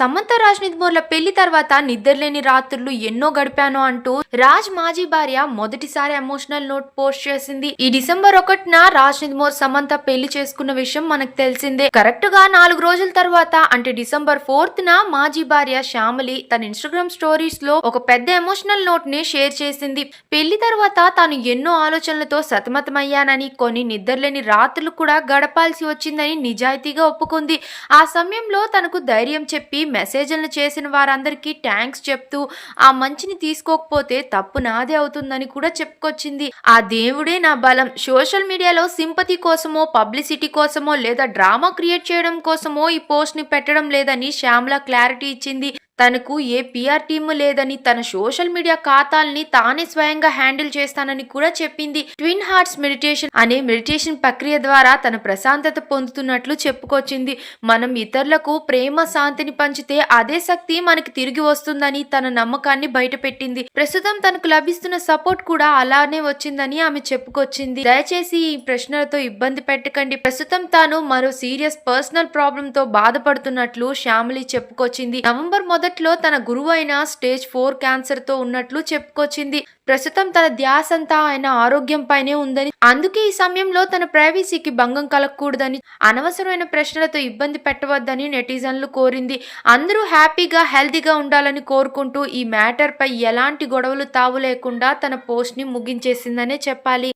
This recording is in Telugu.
సమంత రాజ్ నిద్మోర్ల పెళ్ళి తర్వాత నిద్రలేని రాత్రులు ఎన్నో గడిపాను అంటూ రాజ్ మాజీ భార్య మొదటిసారి ఎమోషనల్ నోట్ పోస్ట్ చేసింది. ఈ డిసెంబర్ ఒకటిన రాజ్ నిద్మోర్ సమంత పెళ్ళి చేసుకున్న విషయం మనకు తెలిసిందే. కరెక్ట్గా నాలుగు రోజుల తర్వాత అంటే డిసెంబర్ ఫోర్త్ న మాజీ భార్య శ్యామలి తన ఇన్స్టాగ్రామ్ స్టోరీస్లో ఒక పెద్ద ఎమోషనల్ నోట్ని షేర్ చేసింది. పెళ్ళి తర్వాత తాను ఎన్నో ఆలోచనలతో సతమతమయ్యానని కొన్ని నిద్రలేని రాత్రులు కూడా గడపాల్సి వచ్చిందని నిజాయితీగా ఒప్పుకుంది. ఆ సమయంలో తనకు ధైర్యం చెప్పి మెసేజ్లను చేసిన వారందరికీ థ్యాంక్స్ చెప్తూ ఆ మంచిని తీసుకోకపోతే తప్పు నాదే అవుతుందని కూడా చెప్పుకొచ్చింది. ఆ దేవుడే నా బలం. సోషల్ మీడియాలో సింపతి కోసమో పబ్లిసిటీ కోసమో లేదా డ్రామా క్రియేట్ చేయడం కోసమో ఈ పోస్ట్ని పెట్టడం లేదని శ్యామల క్లారిటీ ఇచ్చింది. తనకు ఏ పిఆర్ టీమ్ లేదని తన సోషల్ మీడియా ఖాతాల్ని తానే స్వయంగా హ్యాండిల్ చేస్తానని కూడా చెప్పింది. ట్విన్ హార్ట్స్ మెడిటేషన్ అనే మెడిటేషన్ ప్రక్రియ ద్వారా తన ప్రశాంతత పొందుతున్నట్లు చెప్పుకొచ్చింది. మనం ఇతరులకు ప్రేమ శాంతిని పంచితే అదే శక్తి మనకి తిరిగి వస్తుందని తన నమ్మకాన్ని బయటపెట్టింది. ప్రస్తుతం తనకు లభిస్తున్న సపోర్ట్ కూడా అలానే వచ్చిందని ఆమె చెప్పుకొచ్చింది. దయచేసి ఈ ప్రశ్నలతో ఇబ్బంది పెట్టకండి. ప్రస్తుతం తాను మరో సీరియస్ పర్సనల్ ప్రాబ్లమ్తో బాధపడుతున్నట్లు శ్యామలి చెప్పుకొచ్చింది. నవంబర్ మొదట్లో తన గురువు అయిన స్టేజ్ ఫోర్ క్యాన్సర్తో ఉన్నట్లు చెప్పుకొచ్చింది. ప్రస్తుతం తన ధ్యాస అంతా ఆయన ఆరోగ్యం పైనే ఉందని అందుకే ఈ సమయంలో తన ప్రైవసీకి భంగం కలగకూడదని అనవసరమైన ప్రశ్నలతో ఇబ్బంది పెట్టవద్దని నెటిజన్లు కోరింది. అందరూ హ్యాపీగా హెల్తీగా ఉండాలని కోరుకుంటూ ఈ మ్యాటర్ పై ఎలాంటి గొడవలు తావు లేకుండా తన పోస్ట్ని ముగించేసిందనే చెప్పాలి.